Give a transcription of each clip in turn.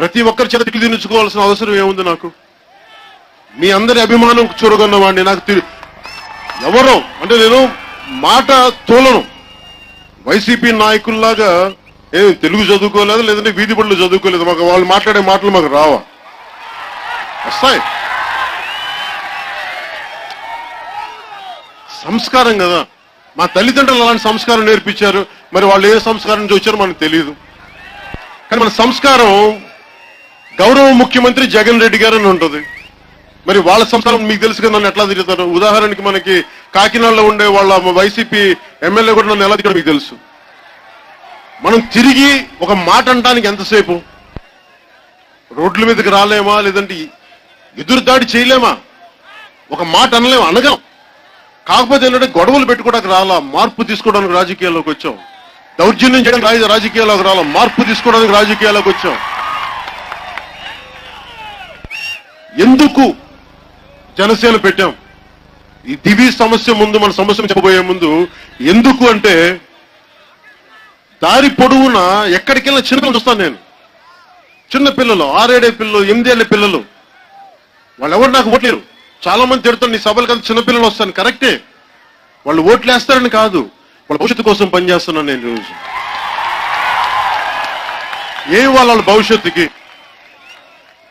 ప్రతి ఒక్కరి చేతికి దించుకోవాల్సిన అవసరం ఏముంది నాకు? మీ అందరి అభిమానం చూరగొన్న వాడిని నాకు తెలి- ఎవరో అంటే నేను మాట తోలను. వైసీపీ నాయకుల్లాగా ఏ తెలుగు చదువుకోలేదు లేదంటే వీధి పనులు చదువుకోలేదు. మాకు వాళ్ళు మాట్లాడే మాటలు మాకు రావా? వస్తాయి. సంస్కారం కదా. మా తల్లిదండ్రులు అలాంటి సంస్కారం నేర్పించారు. మరి వాళ్ళు ఏ సంస్కారం నుంచి వచ్చారో మనకు తెలియదు కానీ మన సంస్కారం గౌరవ ముఖ్యమంత్రి జగన్ రెడ్డి గారు అని ఉంటుంది. మరి వాళ్ళ సంసారం మీకు తెలుసు కదా నన్ను ఎట్లా తిరుగుతారు? ఉదాహరణకి మనకి కాకినాడలో ఉండే వాళ్ళ వైసీపీ ఎమ్మెల్యే కూడా నన్ను ఎలా తిరిగారు మీకు తెలుసు. మనం తిరిగి ఒక మాట అనడానికి ఎంతసేపు? రోడ్ల మీదకి రాలేమా? లేదంటే ఎదురు దాడి చేయలేమా? ఒక మాట అనలేమా? అనగాం. కాకపోతే ఏంటంటే గొడవలు పెట్టుకోవడానికి రాలా మార్పు తీసుకోవడానికి రాజకీయాల్లోకి వచ్చాం. దౌర్జన్యం చేయడానికి రాజకీయాల్లోకి రాలా మార్పు తీసుకోవడానికి రాజకీయాల్లోకి వచ్చాం. ఎందుకు జనసేన పెట్టాం? ఈ దివి సమస్య ముందు మన సమస్య చెప్పబోయే ముందు ఎందుకు అంటే దారి పొడవున ఎక్కడికెళ్ళినా చిన్నపిల్లలు చూస్తాను నేను. చిన్న పిల్లలు ఆరేడే పిల్లలు ఎనిమిదేళ్ళ పిల్లలు. వాళ్ళు ఎవరు నాకు ఓట్లేరు. చాలా మంది తిడుతారు నీ సభలు కదా చిన్నపిల్లలు వస్తాను. కరెక్టే వాళ్ళు ఓట్లు వేస్తారని కాదు. వాళ్ళ భవిష్యత్తు కోసం పనిచేస్తున్నాను నేను ఈరోజు ఏం వాళ్ళ వాళ్ళ భవిష్యత్తుకి?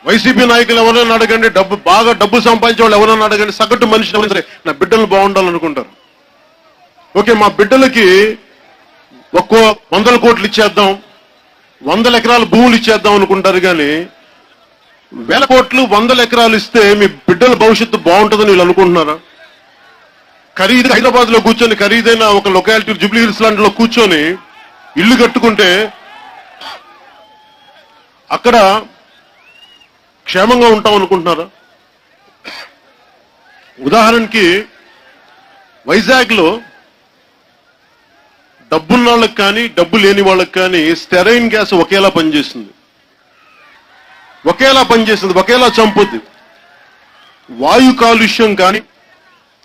వైసీపీ నాయకులు ఎవరైనా అడగండి డబ్బు బాగా డబ్బు సంపాదించే వాళ్ళు ఎవరైనా అడగండి సగటు మనిషిని ఎవరైనా సరే నా బిడ్డలు బాగుండాలనుకుంటారు. ఓకే మా బిడ్డలకి ఒక్కో వందల కోట్లు ఇచ్చేద్దాం వందల ఎకరాల భూములు ఇచ్చేద్దాం అనుకుంటారు కానీ వేల కోట్లు వందల ఎకరాలు ఇస్తే మీ బిడ్డల భవిష్యత్తు బాగుంటుందని వీళ్ళు అనుకుంటున్నారా? ఖరీదు హైదరాబాద్లో కూర్చొని ఖరీదైన ఒక లొకాలిటీ జూబ్లీ హిల్స్ లాంటిలో కూర్చొని ఇల్లు కట్టుకుంటే అక్కడ క్షేమంగా ఉంటాం అనుకుంటున్నారా? ఉదాహరణకి వైజాగ్లో డబ్బున్న వాళ్ళకి కానీ డబ్బు లేని వాళ్ళకి కానీ స్టెరైన్ గ్యాస్ ఒకేలా పనిచేస్తుంది. ఒకేలా పనిచేస్తుంది ఒకేలా చంపుద్ది. వాయు కాలుష్యం కానీ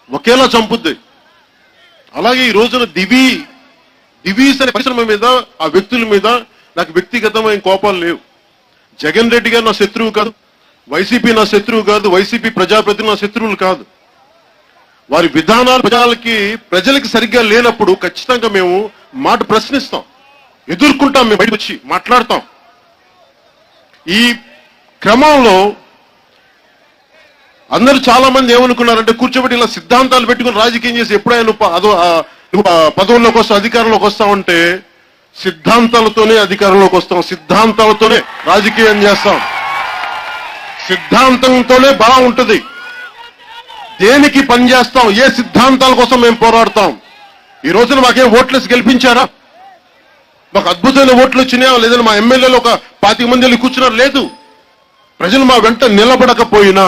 ఒకేలా చంపుద్ది. అలాగే ఈ రోజున దివి దివీస్ అనే పరిశ్రమ మీద ఆ వ్యక్తుల మీద నాకు వ్యక్తిగతమైన కోపాలు లేవు. జగన్ రెడ్డి గారు నా శత్రువు కాదు. వైసీపీ నా శత్రువు కాదు వైసీపీ ప్రజాప్రతినిధులు నా శత్రువులు కాదు. వారి విధానాలు ప్రజలకి ప్రజలకి సరిగ్గా లేనప్పుడు ఖచ్చితంగా మేము మాట ప్రశ్నిస్తాం. ఎదుర్కొంటాం మేము బయటకు వచ్చి మాట్లాడతాం. ఈ క్రమంలో అందరూ చాలా మంది ఏమనుకున్నారంటే కూర్చోబెట్టి ఇలా సిద్ధాంతాలు పెట్టుకుని రాజకీయం చేసి ఎప్పుడైనా నువ్వు అదో నువ్వు పదవుల్లోకి వస్తావు అధికారంలోకి వస్తావంటే సిద్ధాంతాలతోనే అధికారంలోకి వస్తాం సిద్ధాంతాలతోనే రాజకీయం చేస్తాం. సిద్ధాంతంతోనే బలం ఉంటుంది. దేనికి పనిచేస్తాం ఏ సిద్ధాంతాల కోసం మేము పోరాడతాం? ఈ రోజున మాకేం ఓట్లేసి గెలిపించారా? మాకు అద్భుతమైన ఓట్లు వచ్చినాయా? లేదని మా ఎమ్మెల్యేలు ఒక పాతిక మంది వెళ్ళి కూర్చున్నారు. లేదు. ప్రజలు మా వెంట నిలబడకపోయినా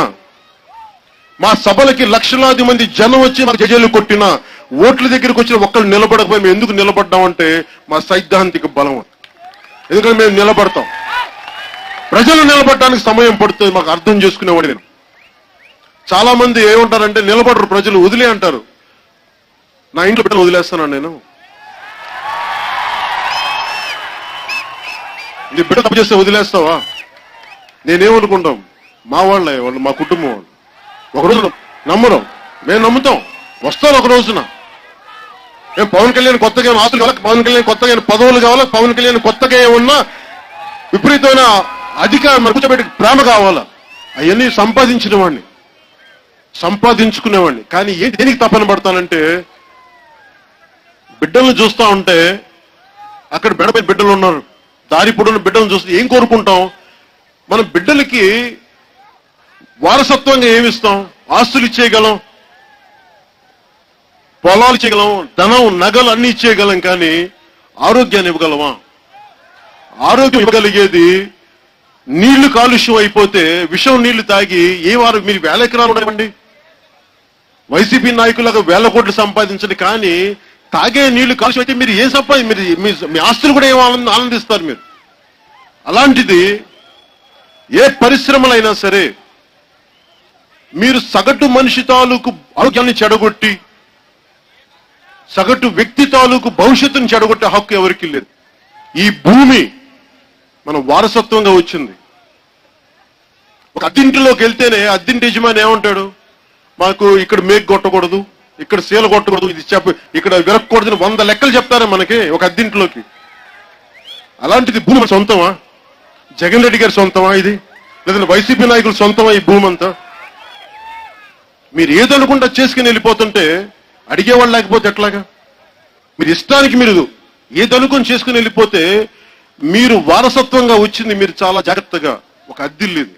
మా సభలకి లక్షలాది మంది జనం వచ్చి మాకు జజలు కొట్టిన ఓట్ల దగ్గరికి వచ్చిన ఒక్కళ్ళు నిలబడకపోయి మేము ఎందుకు నిలబడ్డామంటే మా సైద్ధాంతిక బలం. ఎందుకంటే మేము నిలబడతాం. ప్రజలు నిలబడటానికి సమయం పడుతుంది మాకు అర్థం చేసుకునేవాడు నేను. చాలా మంది ఏమంటారంటే నిలబడరు ప్రజలు వదిలే అంటారు. నా ఇంట్లో బిడ్డలు వదిలేస్తాను నేను. నీ బిడ్డ తప్పు చేస్తే వదిలేస్తావా? నేనేమనుకుంటాం? మా వాళ్ళే వాళ్ళు మా కుటుంబం వాళ్ళు. ఒక రోజు నమ్మరు. మేము నమ్ముతాం. వస్తాను ఒక రోజున. మేము పవన్ కళ్యాణ్ కొత్తగా ఏం ఆస్తులు కావాలి? పవన్ కళ్యాణ్ కొత్తగా పదవులు కావాలి? పవన్ కళ్యాణ్ కొత్తగా ఏమన్నా విపరీతమైన అధికారం కూర్చోబెట్టి ప్రేమ కావాలా? అవన్నీ సంపాదించిన వాడిని సంపాదించుకునేవాడిని కానీ ఏ దేనికి తపన పడతానంటే బిడ్డలను చూస్తా ఉంటే అక్కడ బెడపై బిడ్డలు ఉన్నారు. దారి పొడున్న బిడ్డలను చూస్తే ఏం కోరుకుంటాం? మనం బిడ్డలకి వారసత్వంగా ఏమిస్తాం ఆస్తులు ఇచ్చేయగలం పొలాలు చేయగలం ధనం నగలు అన్ని ఇచ్చేయగలం కానీ ఆరోగ్యాన్ని ఇవ్వగలమా? ఆరోగ్యం ఇవ్వగలిగేది నీళ్ళు కాలుష్యం అయిపోతే విషం నీళ్ళు తాగి ఏ వారు మీరు వేల ఎకరాలు ఉండవండి? వైసీపీ నాయకులకు వేల కోట్లు సంపాదించండి కానీ తాగే నీళ్ళు కాలుష్యం అయితే మీరు ఏం సంపాది మీరు మీ మీ ఆస్తులు కూడా ఏం ఆనందిస్తారు మీరు? అలాంటిది ఏ పరిశ్రమలైనా సరే మీరు సగటు మనిషి తాలూకు ఆరోగ్యాన్ని చెడగొట్టి సగటు వ్యక్తి తాలూకు భవిష్యత్తుని చెడగొట్టే హక్కు ఎవరికి లేదు. ఈ భూమి మన వారసత్వంగా వచ్చింది. ఒక అద్దింటిలోకి వెళ్తేనే అద్దింటి యజమాని ఏమంటాడు? మాకు ఇక్కడ మేక్ కొట్టకూడదు ఇక్కడ సీల కొట్టకూడదు ఇది చెప్ప ఇక్కడ విరక్కూడదు వంద లెక్కలు చెప్తారా మనకి ఒక అద్దింటిలోకి. అలాంటిది భూమి సొంతమా? జగన్ రెడ్డి గారి సొంతమా ఇది? లేదంటే వైసీపీ నాయకులు సొంతమా ఈ భూమి అంతా? మీరు ఏదనుకుంటా చేసుకుని వెళ్ళిపోతుంటే అడిగేవాళ్ళు లేకపోతే ఎట్లాగా? మీరు ఇష్టానికి మీరు ఏదనుకుని చేసుకుని వెళ్ళిపోతే మీరు వారసత్వంగా వచ్చింది మీరు చాలా జాగ్రత్తగా. ఒక అద్దిల్లు ఇది.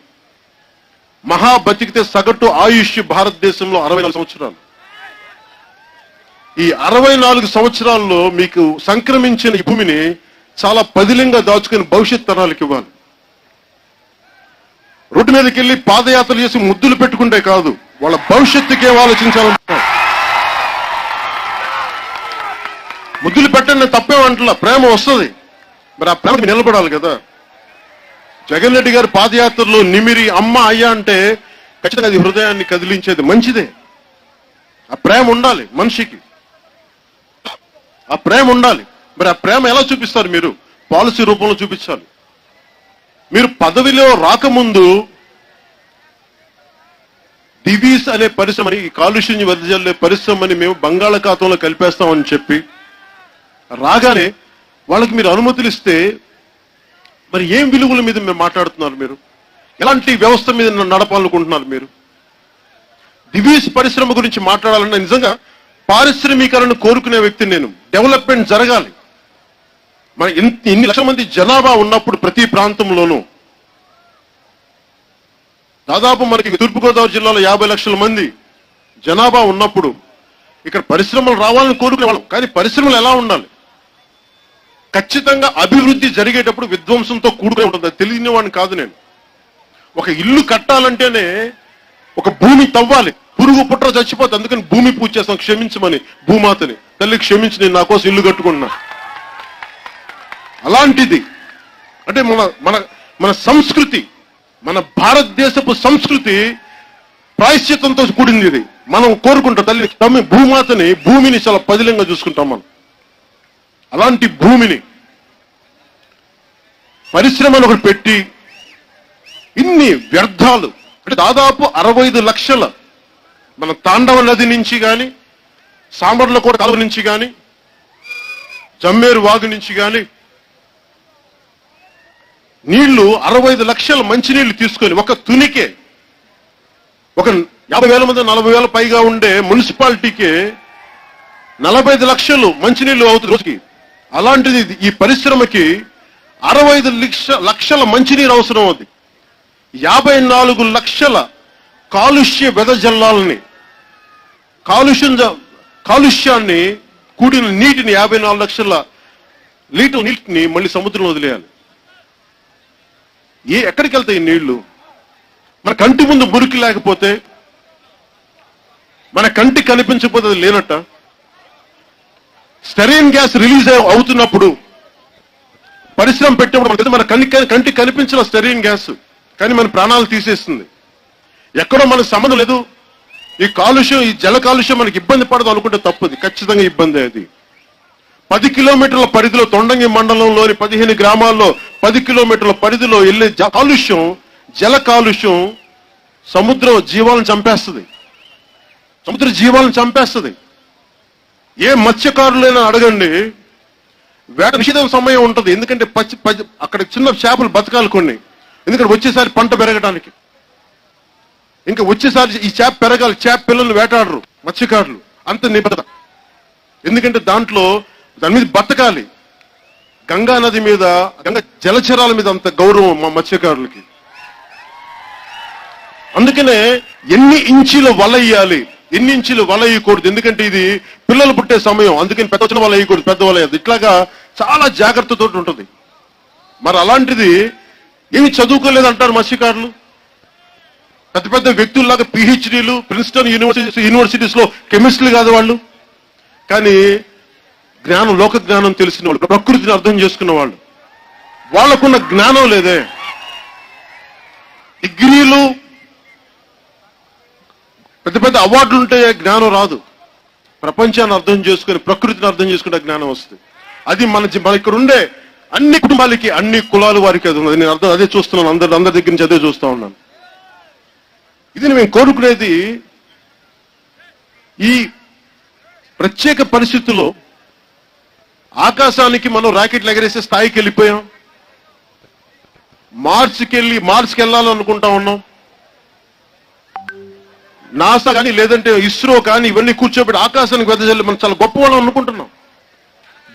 మహా బతికితే సగటు ఆయుష్ భారతదేశంలో అరవై నాలుగు సంవత్సరాలు. ఈ అరవై నాలుగు సంవత్సరాల్లో మీకు సంక్రమించిన భూమిని చాలా పదిలంగా దాచుకుని భవిష్యత్ తరాలకు ఇవ్వాలి. రోడ్డు మీదకి వెళ్ళి పాదయాత్రలు చేసి ముద్దులు పెట్టుకుంటే కాదు వాళ్ళ భవిష్యత్తుకే ఆలోచించాలనుకుంటున్నాం ముద్దులు పెట్టండి తప్పేమంటలా ప్రేమ వస్తుంది. మరి ఆ ప్రేమకి నిలబడాలి కదా. జగన్ రెడ్డి గారి పాదయాత్రలో నిమిరి అమ్మ అయ్యా అంటే ఖచ్చితంగా అది హృదయాన్ని కదిలించేది మంచిదే. ఆ ప్రేమ ఉండాలి మనిషికి. ఆ ప్రేమ ఉండాలి. మరి ఆ ప్రేమ ఎలా చూపిస్తారు మీరు? పాలసీ రూపంలో చూపించాలి. మీరు పదవిలో రాకముందు డివీస్ అనే పరిశ్రమని ఈ కాలుష్యం వెదజల్లే పరిశ్రమని మేము బంగాళాఖాతంలో కలిపేస్తామని చెప్పి రాగానే వాళ్ళకి మీరు అనుమతులు ఇస్తే మరి ఏం విలువల మీద మేము మాట్లాడుతున్నారు మీరు? ఎలాంటి వ్యవస్థ మీద నడపాలనుకుంటున్నారు మీరు? డివీస్ పరిశ్రమ గురించి మాట్లాడాలన్నా నిజంగా పారిశ్రామికాలను కోరుకునే వ్యక్తిని నేను. డెవలప్మెంట్ జరగాలి. మన ఇన్- ఇన్ని లక్షల మంది జనాభా ఉన్నప్పుడు ప్రతి ప్రాంతంలోనూ దాదాపు మనకి తూర్పుగోదావరి జిల్లాలో యాభై లక్షల మంది జనాభా ఉన్నప్పుడు ఇక్కడ పరిశ్రమలు రావాలని కోరుకునే వాళ్ళం. కానీ పరిశ్రమలు ఎలా ఉండాలి? ఖచ్చితంగా అభివృద్ధి జరిగేటప్పుడు విధ్వంసంతో కూడుకుని ఉంటుంది. తెలియనివాడిని తెలియని వాడిని కాదు నేను. ఒక ఇల్లు కట్టాలంటేనే ఒక భూమి తవ్వాలి. పురుగు పుట్ర చచ్చిపోతే అందుకని భూమి పూజ చేస్తాం క్షమించమని. భూమాతని తల్లి క్షమించి నేను నా కోసం ఇల్లు కట్టుకున్నా అలాంటిది. అంటే మన మన మన సంస్కృతి మన భారతదేశపు సంస్కృతి ప్రాయశ్చితంతో కూడింది ఇది. మనం కోరుకుంటాం తల్లి తమ్మి భూమాతని భూమిని చాలా పదిలంగా చూసుకుంటాం మనం. అలాంటి భూమిని పరిశ్రమలు ఒకటి పెట్టి ఇన్ని వ్యర్థాలు అంటే దాదాపు అరవై ఐదు లక్షల మన తాండవ నది నుంచి కానీ సాంబర్ల కోట కాలువ నుంచి కానీ జమ్మేరు వాగు నుంచి కానీ నీళ్ళు అరవై ఐదు లక్షల మంచినీళ్ళు తీసుకొని ఒక తునికే ఒక యాభై వేల మంది నలభై వేల పైగా ఉండే మున్సిపాలిటీకి నలభై ఐదు లక్షలు మంచినీళ్ళు అవుతుంది రోజుకి. అలాంటిది ఈ పరిశ్రమకి అరవై ఐదు లక్ష లక్షల మంచినీరు అవసరం అది. యాభై నాలుగు లక్షల కాలుష్య వెదజల్లాలని కాలుష్యం జ- కాలుష్యాన్ని కూడిన నీటిని యాభై నాలుగు లక్షల లీటర్ నీటిని మళ్ళీ సముద్రంలో వదిలేయాలి. ఏ ఎక్కడికి వెళ్తాయి ఈ నీళ్ళు? మన కంటి ముందు మురికి లేకపోతే మన కంటి కనిపించకపోతే అది లేనట్ట? స్టెరైన్ గ్యాస్ రిలీజ్ అవుతున్నప్పుడు పరిశ్రమ పెట్టినప్పుడు మనకి మన కంటి కంటి కనిపించిన స్టెరైన్ గ్యాస్. కానీ మన ప్రాణాలు తీసేస్తుంది. ఎక్కడో మనకు సంబంధం లేదు. ఈ కాలుష్యం ఈ జల కాలుష్యం మనకి ఇబ్బంది పడదు అనుకుంటే తప్పుది. ఖచ్చితంగా ఇబ్బంది అది. పది కిలోమీటర్ల పరిధిలో తొండంగి మండలంలోని పదిహేను గ్రామాల్లో పది కిలోమీటర్ల పరిధిలో వెళ్ళే జ- కాలుష్యం జల కాలుష్యం సముద్ర జీవాలను చంపేస్తుంది. సముద్ర జీవాలను చంపేస్తుంది. ఏ మత్స్యకారులైనా అడగండి. వేట నిషేధం సమయం ఉంటుంది. ఎందుకంటే పచ్చి పచ్చి అక్కడ చిన్న చేపలు బతకాలి కొన్ని. ఎందుకంటే వచ్చేసారి పంట పెరగడానికి. ఇంకా వచ్చేసారి ఈ చేప పెరగాలి. చేప పిల్లలు వేటాడరు మత్స్యకారులు. అంత నిబద్ధత. ఎందుకంటే దాంట్లో దాని మీద బతకాలి. గంగా నది మీద గంగా జలచరాల మీద అంత గౌరవం మా మత్స్యకారులకి. అందుకనే ఎన్ని ఇంచీలు వల వేయాలి? ఎన్ని ఇంచీలు వల వేయకూడదు? ఎందుకంటే ఇది పిల్లలు పుట్టే సమయం అందుకని పెద్ద వచ్చిన వాళ్ళు వేయకూడదు పెద్ద వాళ్ళు ఇట్లాగా చాలా జాగ్రత్తతో ఉంటుంది మరి అలాంటిది ఏమి చదువుకోలేదు అంటారు మత్స్యకారులు? పెద్ద పెద్ద వ్యక్తుల్లాగా పిహెచ్డీలు ప్రిన్స్టన్ యూనివర్సిటీ యూనివర్సిటీస్ యూనివర్సిటీస్లో కెమిస్ట్రీలు కాదు వాళ్ళు. కానీ జ్ఞానం లోక జ్ఞానం తెలిసిన వాళ్ళు ప్రకృతిని అర్థం చేసుకున్న వాళ్ళు. వాళ్ళకున్న జ్ఞానం లేదే. డిగ్రీలు పెద్ద పెద్ద అవార్డులు ఉంటే జ్ఞానం రాదు. ప్రపంచాన్ని అర్థం చేసుకుని ప్రకృతిని అర్థం చేసుకునే జ్ఞానం వస్తుంది. అది మన మన ఇక్కడ ఉండే అన్ని కుటుంబాలకి అన్ని కులాలు వారికి అది ఉన్నది. నేను అర్థం అదే చూస్తున్నాను. అందరి అందరి దగ్గర నుంచి అదే చూస్తూ ఉన్నాను. ఇది మేము కోరుకునేది ఈ ప్రత్యేక పరిస్థితుల్లో ఆకాశానికి మనం రాకెట్లు ఎగరేసే స్థాయికి వెళ్ళిపోయాం. మార్చ్కి వెళ్ళి మార్చ్కి వెళ్ళాలనుకుంటా ఉన్నాం. నాసా కానీ లేదంటే ఇస్రో కానీ ఇవన్నీ కూర్చోబెట్టి ఆకాశానికి వెదజల్లి మనం చాలా గొప్ప వాళ్ళం అనుకుంటున్నాం.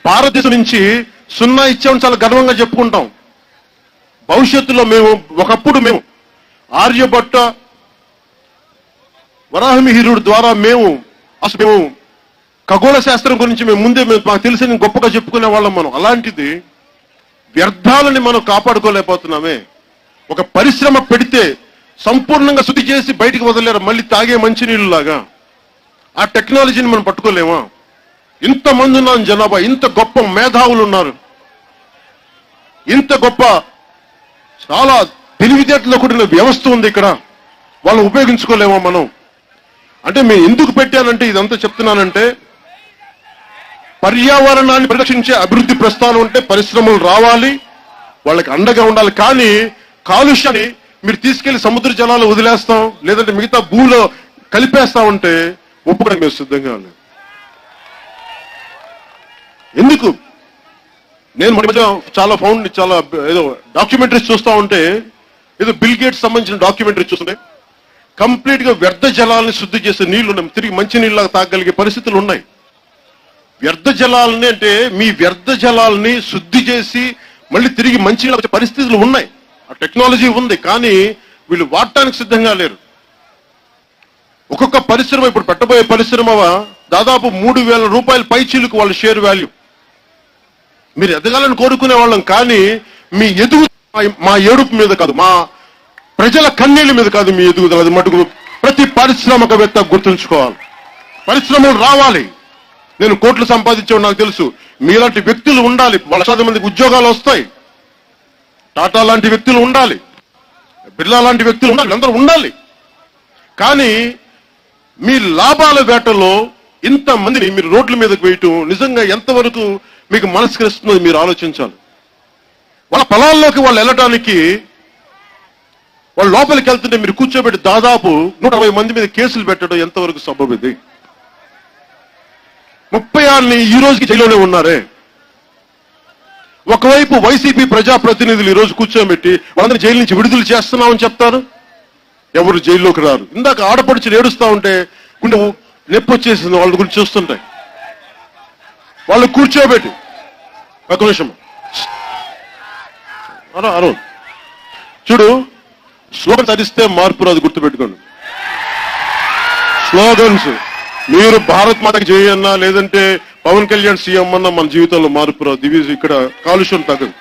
భారతదేశం నుంచి సున్నా ఇచ్చామని చాలా గర్వంగా చెప్పుకుంటాం. భవిష్యత్తులో మేము ఒకప్పుడు మేము ఆర్యభట్ట వరాహమిహిరుడు ద్వారా మేము అసలు మేము ఖగోళ శాస్త్రం గురించి మేము ముందే మేము మాకు తెలిసిన గొప్పగా చెప్పుకునే వాళ్ళం మనం. అలాంటిది వ్యర్థాలని మనం కాపాడుకోలేకపోతున్నామే. ఒక పరిశ్రమ పెడితే సంపూర్ణంగా శుద్ధి చేసి బయటికి వదిలేరు. మళ్ళీ తాగే మంచినీళ్ళు లాగా ఆ టెక్నాలజీని మనం పట్టుకోలేమా? ఇంతమంది ఉన్నాం జనాభా ఇంత గొప్ప మేధావులు ఉన్నారు. ఇంత గొప్ప చాలా తెలివితేటలో కూడిన వ్యవస్థ ఉంది ఇక్కడ. వాళ్ళు ఉపయోగించుకోలేమా మనం? అంటే మేము ఎందుకు పెట్టానంటే ఇదంతా చెప్తున్నానంటే పర్యావరణాన్ని పరిరక్షించే అభివృద్ధి ప్రస్థానం ఉంటే పరిశ్రమలు రావాలి వాళ్ళకి అండగా ఉండాలి. కానీ కాలుష్యాన్ని మీరు తీసుకెళ్ళి సముద్ర జలాలు వదిలేస్తాం లేదంటే మిగతా భూమిలో కలిపేస్తామంటే ఒప్పుకోవడం మేము సిద్ధంగా లేదు ఎందుకు? నేను మధ్య చాలా ఫౌండ్ చాలా ఏదో డాక్యుమెంటరీస్ చూస్తా ఉంటే ఏదో బిల్ గేట్స్ సంబంధించిన డాక్యుమెంటరీ చూస్తుంటే కంప్లీట్గా వ్యర్థ జలాలని శుద్ధి చేసే నీళ్ళు ఉన్నాయి తిరిగి మంచి నీళ్ళగా తాగలిగే పరిస్థితులు ఉన్నాయి. వ్యర్థ జలాలని అంటే మీ వ్యర్థ జలాలని శుద్ధి చేసి మళ్ళీ తిరిగి మంచి నీళ్ళ వచ్చే పరిస్థితులు ఉన్నాయి. ఆ టెక్నాలజీ ఉంది కానీ వీళ్ళు వాడటానికి సిద్ధంగా లేరు. ఒక్కొక్క పరిశ్రమ ఇప్పుడు పెట్టబోయే పరిశ్రమ దాదాపు మూడు వేల రూపాయల పైచీలకు వాళ్ళ షేర్ వాల్యూ. మీరు ఎదగాలని కోరుకునే వాళ్ళం కానీ మీ ఎదుగు మా ఏడుపు మీద కాదు మా ప్రజల కన్నీళ్ళ మీద కాదు మీ ఎదుగుదల అది మటుకు ప్రతి పారిశ్రామికవేత్త గుర్తుంచుకోవాలి. పరిశ్రమలు రావాలి. నేను కోట్లు సంపాదించే నాకు తెలుసు. మీలాంటి వ్యక్తులు ఉండాలి. లక్షాది మందికి ఉద్యోగాలు వస్తాయి. టాటా లాంటి వ్యక్తులు ఉండాలి బిర్లా లాంటి వ్యక్తులు ఉండాలి అందరూ ఉండాలి. కానీ మీ లాభాల వేటలో ఇంతమందిని మీరు రోడ్ల మీదకి వేయటం నిజంగా ఎంతవరకు మీకు మనస్కరిస్తుందో మీరు ఆలోచించాలి. వాళ్ళ పొలాల్లోకి వాళ్ళు వెళ్ళటానికి వాళ్ళ లోపలికి వెళ్తుంటే మీరు కూర్చోబెట్టి దాదాపు నూట మంది మీద కేసులు పెట్టడం ఎంతవరకు సంభవం ఇది ముప్పై ఆరుని ఈ రోజుకి జైల్లోనే ఉన్నారే? ఒకవైపు వైసీపీ ప్రజాప్రతినిధులు ఈరోజు రోజు కూర్చోబెట్టి వాళ్ళని జైలు నుంచి విడుదల చేస్తున్నామని చెప్తారు. ఎవరు జైల్లోకి రారు. ఇందాక ఆడపడిచి ఏడుస్తూ ఉంటే గుండె నొప్పి వచ్చేసింది. వాళ్ళ గురించి చూస్తుంటే వాళ్ళు కూర్చోబెట్టి. ఒక నిమిషం. అరుణ్ చూడు స్లోగన్ తరిస్తే మార్పు రాదు గుర్తుపెట్టుకోండి. స్లోగన్స్. మీరు భారత్ మాతకి చేయన్నా లేదంటే పవన్ కళ్యాణ్ సీఎం అన్న మన జీవితంలో మార్పు రాదు ఇక్కడ కాలుష్యం తగ్గదు.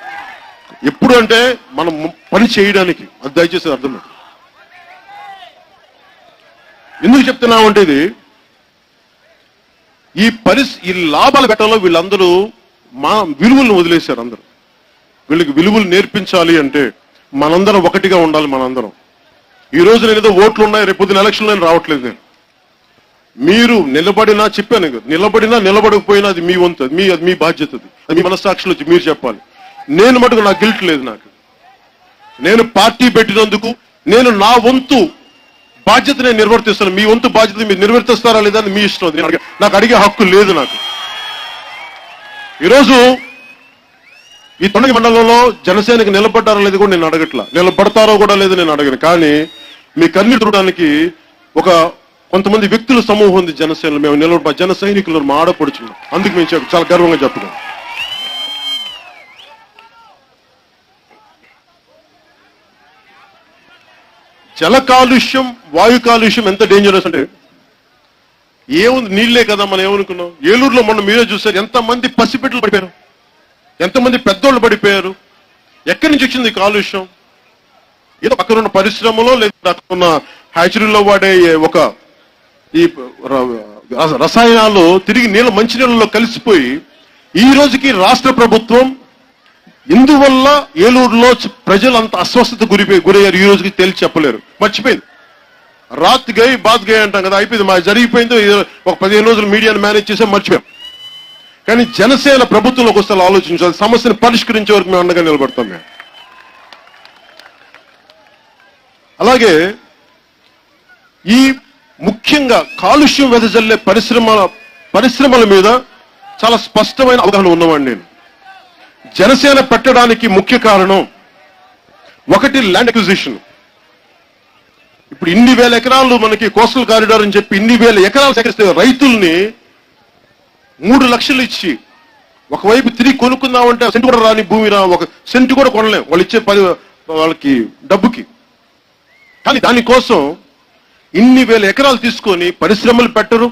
ఎప్పుడు అంటే మనం పని చేయడానికి. అది దయచేసి అర్థం ఎందుకు చెప్తున్నామంటే ఇది? ఈ పరిస్ ఈ లాభాలు ఘట్టంలో వీళ్ళందరూ మా విలువలను వదిలేశారు అందరూ. వీళ్ళకి విలువలు నేర్పించాలి అంటే మనందరం ఒకటిగా ఉండాలి మనందరం. ఈ రోజు నేను ఏదో ఓట్లు ఉన్నాయి రేపు పొద్దున ఎలక్షన్లో నేను రావట్లేదు నేను. మీరు నిలబడినా చెప్పాను నిలబడినా నిలబడకపోయినా అది మీ వంతు మీ అది మీ బాధ్యత అది. మీ మనస్సాక్షులు వచ్చి మీరు చెప్పాలి. నేను మటుకు నా గిల్ట్ లేదు నాకు. నేను పార్టీ పెట్టినందుకు నేను నా వంతు బాధ్యత నేను నిర్వర్తిస్తాను. మీ వంతు బాధ్యత మీరు నిర్వర్తిస్తారా లేదా అని మీ ఇష్టం నాకు అడిగే హక్కు లేదు నాకు. ఈరోజు ఈ తొండగి మండలంలో జనసేనకి నిలబడ్డారో లేదు కూడా నేను అడగట్లా. నిలబడతారో కూడా లేదు నేను అడగను. కానీ మీ కన్ను చూడడానికి ఒక కొంతమంది వ్యక్తుల సమూహం ఉంది జనసేనలో. మేము నిలబడి జన సైనికులు మా ఆడపడుచున్నాం. అందుకు మేము చాలా గర్వంగా చెప్పుకున్నాం జల కాలుష్యం వాయు కాలుష్యం ఎంత డేంజరస్ అంటే ఏముంది నీళ్ళే కదా మనం ఏమనుకున్నాం? ఏలూరులో మొన్న మీరే చూసారు ఎంతమంది పసిపిట్టలు పడిపోయారు ఎంతమంది పెద్దోళ్ళు పడిపోయారు ఎక్కడి నుంచి వచ్చింది కాలుష్యం? ఏదో అక్కడ ఉన్న పరిశ్రమలో లేదా అక్కడ ఉన్న హ్యాచరీలో వాడే ఒక ఈ రసాయనాలు తిరిగి నీళ్ళ మంచినీళ్ళలో కలిసిపోయి ఈ రోజుకి రాష్ట్ర ప్రభుత్వం ఇందువల్ల ఏలూరులో ప్రజలు అంత అస్వస్థత గురి గురయ్యారు. ఈ రోజుకి తేల్చి చెప్పలేరు. మర్చిపోయింది. రాత్ గై బాత్ గై అంటాం కదా అయిపోయింది. మా జరిగిపోయిందో ఇది ఒక పదిహేను రోజులు మీడియాను మేనేజ్ చేసాం మర్చిపోయాం. కానీ జనసేన ప్రభుత్వంలోకి వస్తే ఆలోచించాలి సమస్యను పరిష్కరించే వరకు మేము అండగా నిలబడతాం మేము. అలాగే ఈ ముఖ్యంగా కాలుష్యం వెదజల్లే పరిశ్రమల పరిశ్రమల మీద చాలా స్పష్టమైన అవగాహన ఉన్నవాడిని నేను. జనసేన పెట్టడానికి ముఖ్య కారణం ఒకటి ల్యాండ్ అక్విజిషన్. ఇప్పుడు ఇన్ని వేల ఎకరాలు మనకి కోస్టల్ కారిడార్ అని చెప్పి ఇన్ని వేల ఎకరాలు సేకరిస్తే రైతుల్ని మూడు లక్షలు ఇచ్చి ఒకవైపు తిరిగి కొనుక్కుందామంటే సెంటు కూడా రాని భూమి రా ఒక సెంటు కూడా కొనలేం. వాళ్ళు ఇచ్చే పది వాళ్ళకి డబ్బుకి. కానీ దానికోసం ఇన్ని వేల ఎకరాలు తీసుకొని పరిశ్రమలు పెట్టరు.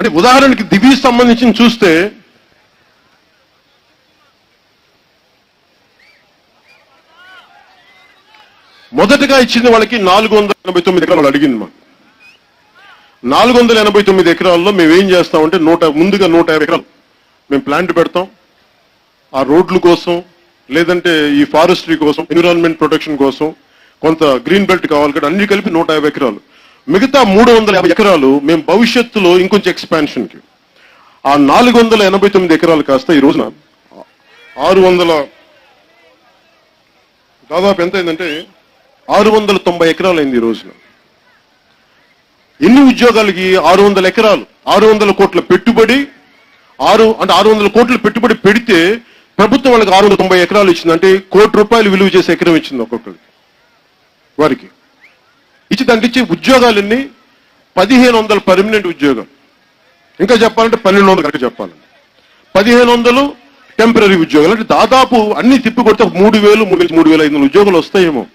అంటే ఉదాహరణకి దివి సంబంధించి చూస్తే మొదటగా ఇచ్చింది వాళ్ళకి నాలుగు వందల ఎనభై తొమ్మిది ఎకరాలు అడిగింది మా నాలుగు వందల ఎనభై తొమ్మిది ఎకరాల్లో మేము ఏం చేస్తామంటే నూట ముందుగా నూట యాభై ఎకరాలు మేము ప్లాంట్ పెడతాం. ఆ రోడ్ల కోసం లేదంటే ఈ ఫారెస్ట్రీ కోసం ఎన్విరాన్మెంట్ ప్రొటెక్షన్ కోసం కొంత గ్రీన్ బెల్ట్ కావాలి కదా అన్ని కలిపి నూట యాభై ఎకరాలు. మిగతా మూడు వందల యాభై ఎకరాలు మేము భవిష్యత్తులో ఇంకొంచెం ఎక్స్పాన్షన్కి ఆ నాలుగు వందల ఎనభై తొమ్మిది ఎకరాలు కాస్త ఈ రోజున ఆరు వందల దాదాపు ఎంత అయిందంటే ఆరు వందల తొంభై ఎకరాలు అయింది ఈ రోజున. ఎన్ని ఉద్యోగాలకి ఆరు వందల ఎకరాలు ఆరు వందల కోట్ల పెట్టుబడి ఆరు అంటే ఆరు వందల కోట్ల పెట్టుబడి పెడితే ప్రభుత్వం వాళ్ళకి ఆరు వందల తొంభై ఎకరాలు ఇచ్చింది అంటే కోటి రూపాయలు విలువ చేసే ఎకరం ఇచ్చింది ఒక్కొక్కరికి. వారికి. ఇచ్చి దానికి ఇచ్చే ఉద్యోగాలన్నీ పదిహేను వందల పర్మనెంట్ ఉద్యోగం. ఇంకా చెప్పాలంటే పన్నెండు వందలు కరెక్ట్ చెప్పాలండి. పదిహేను వందలు టెంపరీ ఉద్యోగాలు. అంటే దాదాపు అన్ని తిప్పి కొడితే మూడు వేలు మూడు వేలు మూడు వేల ఐదు వందల ఉద్యోగాలు వస్తాయేమో.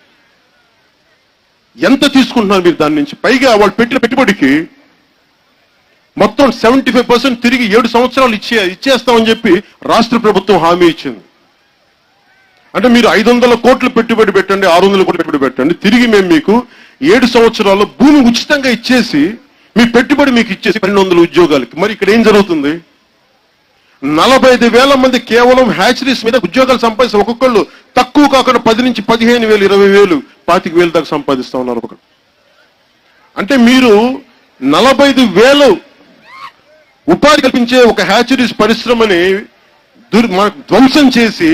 ఎంత తీసుకుంటున్నారు మీరు దాని నుంచి? పైగా వాళ్ళు పెట్టిన పెట్టుబడికి మొత్తం సెవెంటీ ఫైవ్ పర్సెంట్ తిరిగి ఏడు సంవత్సరాలు ఇచ్చే ఇచ్చేస్తామని చెప్పి రాష్ట్ర ప్రభుత్వం హామీ ఇచ్చింది. అంటే మీరు ఐదు వందల కోట్లు పెట్టుబడి పెట్టండి ఆరు వందల కోట్లు పెట్టుబడి పెట్టండి. తిరిగి మేము మీకు ఏడు సంవత్సరాల్లో భూమి ఉచితంగా ఇచ్చేసి మీ పెట్టుబడి మీకు ఇచ్చేసి పన్నెండు వందల ఉద్యోగాలకి. మరి ఇక్కడ ఏం జరుగుతుంది? నలభై ఐదు వేల మంది కేవలం హ్యాచరీస్ మీద ఉద్యోగాలు సంపాదిస్తే ఒక్కొక్కళ్ళు తక్కువ కాకుండా పది నుంచి పదిహేను వేలు ఇరవై వేలు పాతిక వేలు దాకా సంపాదిస్తా ఉన్నారు ఒకరు అంటే మీరు నలభై ఐదు వేలు ఉపాధి కల్పించే ఒక హ్యాచరీస్ పరిశ్రమని దుర్ మన- ధ్వంసం చేసి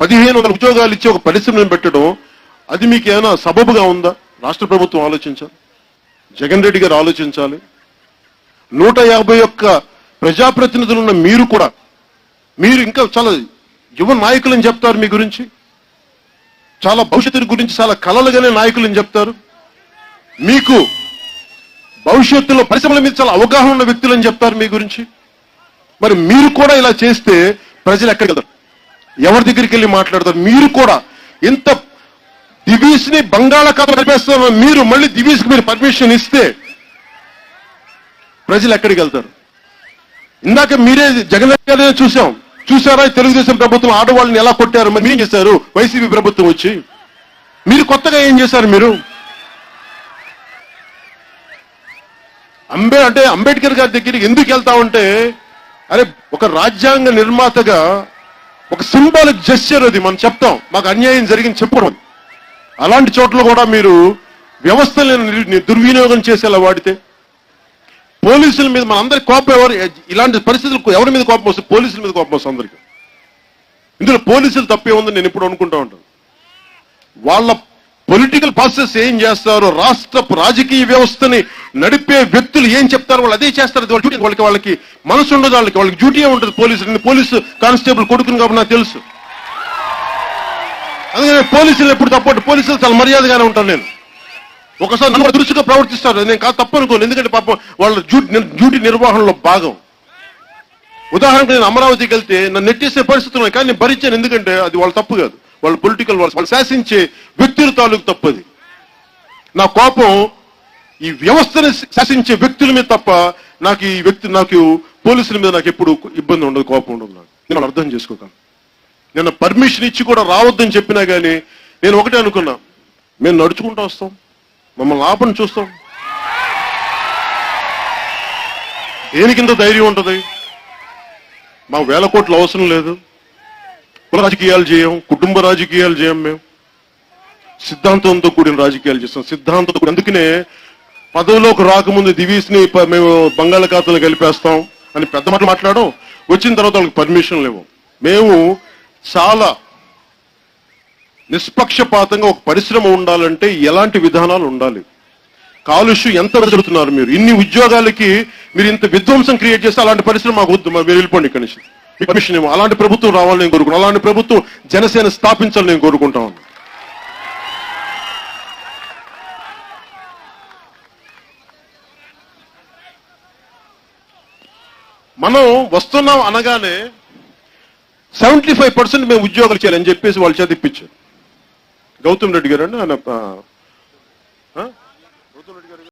పదిహేను వందల ఉద్యోగాలు ఇచ్చి ఒక పరిశ్రమను పెట్టడం అది మీకు ఏమైనా సబబుగా ఉందా? రాష్ట్ర ప్రభుత్వం ఆలోచించాలి. జగన్ రెడ్డి గారు ఆలోచించాలి. నూట యాభై ఒక్క ప్రజాప్రతినిధులు ఉన్న మీరు కూడా మీరు ఇంకా చాలా యువ నాయకులని చెప్తారు మీ గురించి. చాలా భవిష్యత్తు గురించి చాలా కలలుగానే నాయకులని చెప్తారు. మీకు భవిష్యత్తులో పరిశ్రమల మీద చాలా అవగాహన ఉన్న వ్యక్తులని చెప్తారు మీ గురించి. మరి మీరు కూడా ఇలా చేస్తే ప్రజలు ఎక్కడికి వెళ్తారు? ఎవరి దగ్గరికి వెళ్ళి మాట్లాడతారు? మీరు కూడా. ఇంత దివీస్ని బంగాళాఖాతం కలిపేస్తున్న మీరు మళ్ళీ దివీస్ మీరు పర్మిషన్ ఇస్తే ప్రజలు ఎక్కడికి వెళ్తారు? ఇందాక మీరే జగన్ గారినే చూసాం. చూసారా? తెలుగుదేశం ప్రభుత్వం ఆడవాళ్ళని ఎలా కొట్టారు? మీరు ఏం చేశారు? వైసీపీ ప్రభుత్వం వచ్చి. మీరు కొత్తగా ఏం చేశారు మీరు? అంబే అంటే అంబేద్కర్ గారి దగ్గరికి ఎందుకు వెళ్తా ఉంటే అరే ఒక రాజ్యాంగ నిర్మాతగా ఒక సింబాలిక్ జెస్చర్ అది మనం చెప్తాం. మాకు అన్యాయం జరిగింది చెప్పడం అలాంటి చోట్ల కూడా మీరు వ్యవస్థలను దుర్వినియోగం చేసేలా వాడితే పోలీసుల మీద మన అందరి కోపం ఎవరు ఇలాంటి పరిస్థితులు ఎవరి మీద కోపం వస్తుంది? పోలీసుల మీద కోపం వస్తుంది అందరికి. ఇందులో పోలీసులు తప్పే ఉందని నేను ఇప్పుడు అనుకుంటా ఉంటాను. వాళ్ళ పొలిటికల్ ప్రాసెస్ ఏం చేస్తారో రాష్ట్ర రాజకీయ వ్యవస్థని నడిపే వ్యక్తులు ఏం చెప్తారో వాళ్ళు అదే చేస్తారు. వాళ్ళకి వాళ్ళకి మనసు ఉండదు వాళ్ళకి వాళ్ళకి డ్యూటీ ఉంటుంది పోలీసులు పోలీసు కానిస్టేబుల్ కొడుకుని కాబట్టి నాకు తెలుసు. అందుకని పోలీసులు ఎప్పుడు తప్పట్టు. పోలీసులు చాలా మర్యాదగానే ఉంటాను నేను. ఒకసారి నన్ను దురుసుగా ప్రవర్తిస్తారు. నేను కాదు తప్పనుకోను. ఎందుకంటే పాపం వాళ్ళ డ్యూటీ నిర్వహణలో భాగం. ఉదాహరణకు నేను అమరావతికి వెళ్తే నన్ను నెట్టేసే పరిస్థితులు కానీ నేను భరించాను. ఎందుకంటే అది వాళ్ళ తప్పు కాదు. వాళ్ళ పొలిటికల్ వాళ్ళు వాళ్ళు శాసించే వ్యక్తుల తాలూకు తప్పది. నా కోపం ఈ వ్యవస్థను శాసించే వ్యక్తుల మీద తప్ప నాకు ఈ వ్యక్తి నాకు పోలీసుల మీద నాకు ఎప్పుడు ఇబ్బంది ఉండదు కోపం ఉండదు నాకు. నేను అర్థం చేసుకోగలను. నేను పర్మిషన్ ఇచ్చి కూడా రావద్దని చెప్పినా కానీ నేను ఒకటే అనుకున్నా మేము నడుచుకుంటూ వస్తాం మమ్మల్ని ఆపని చూస్తాం. దేనికింత ధైర్యం ఉంటుంది? మా వేల కోట్లు అవసరం లేదు. కుల రాజకీయాలు చేయం కుటుంబ రాజకీయాలు చేయం మేము. సిద్ధాంతంతో కూడిన రాజకీయాలు చేస్తాం. సిద్ధాంతంతో కూడి అందుకనే పదవిలోకి రాకముందు దివీస్ని మేము బంగాళాఖాతంలో కలిపేస్తాం అని పెద్ద మాటలు మాట్లాడడం వచ్చిన తర్వాత వాళ్ళకి పర్మిషన్ లేవు. మేము చాలా నిష్పక్షపాతంగా ఒక పరిశ్రమ ఉండాలంటే ఎలాంటి విధానాలు ఉండాలి? కాలుష్యం ఎంత వెదలుతున్నారు మీరు? ఇన్ని ఉద్యోగాలకి మీరు ఇంత విధ్వంసం క్రియేట్ చేస్తే అలాంటి పరిశ్రమ మాకు వద్దు మీరు వెళ్ళిపోండి ఇక్కడి నుంచి. మీకు అలాంటి ప్రభుత్వం రావాలని నేను కోరుకుంటాను అలాంటి ప్రభుత్వం జనసేన స్థాపించాలని నేను కోరుకుంటా ఉన్నాను మనం వస్తున్నాం అనగానే సెవెంటీ ఫైవ్ పర్సెంట్ మేము ఉద్యోగాలు చేయాలని చెప్పేసి వాళ్ళు చదివిపించారు గౌతమ్ రెడ్డి గారు అండి ఆయన